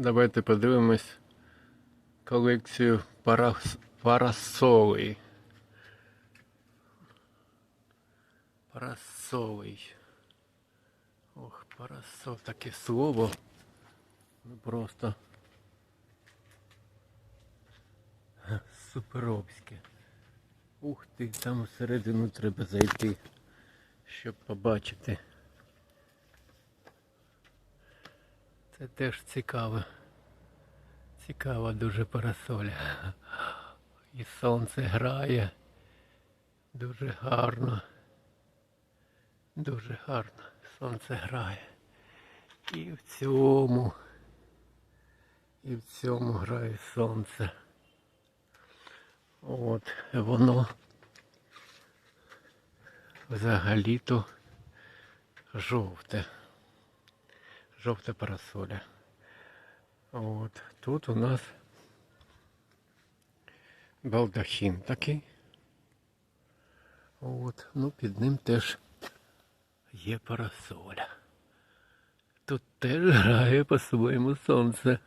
Давайте подивимось колекцію парас... парасолей. Парасолей. Ох, парасол, таке слово. Ну просто суперовське. Ух ти, там всередину треба зайти, щоб побачити. Це теж цікаво. Цікава дуже парасоля. І сонце грає. Дуже гарно. Дуже гарно. Сонце грає. І в цьому. І в цьому грає сонце. От воно взагалі-то жовте. Жовта парасоля. От тут у нас балдахін такий. От, ну під ним теж є парасоля. Тут теж грає по-своєму сонце.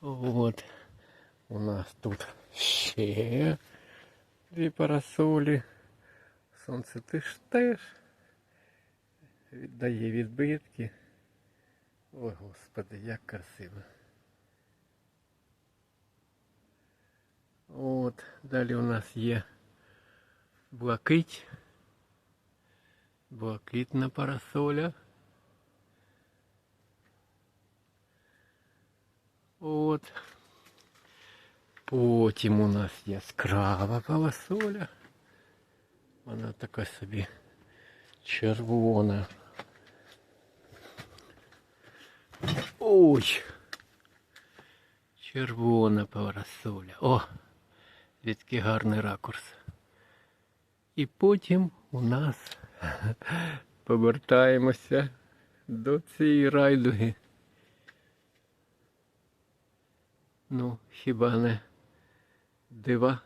От. У нас тут ще дві парасолі. Сонце теж теж віддає відбитки. Ой, господи, як красиво. От, далі у нас є блакить. Блакитна парасоля. От. Потім у нас яскрава парасоля. Вона така собі червона. Ой. Червона парасоля. О! Який гарний ракурс. І потім у нас повертаємося до цієї райдуги. Ну, хіба не дива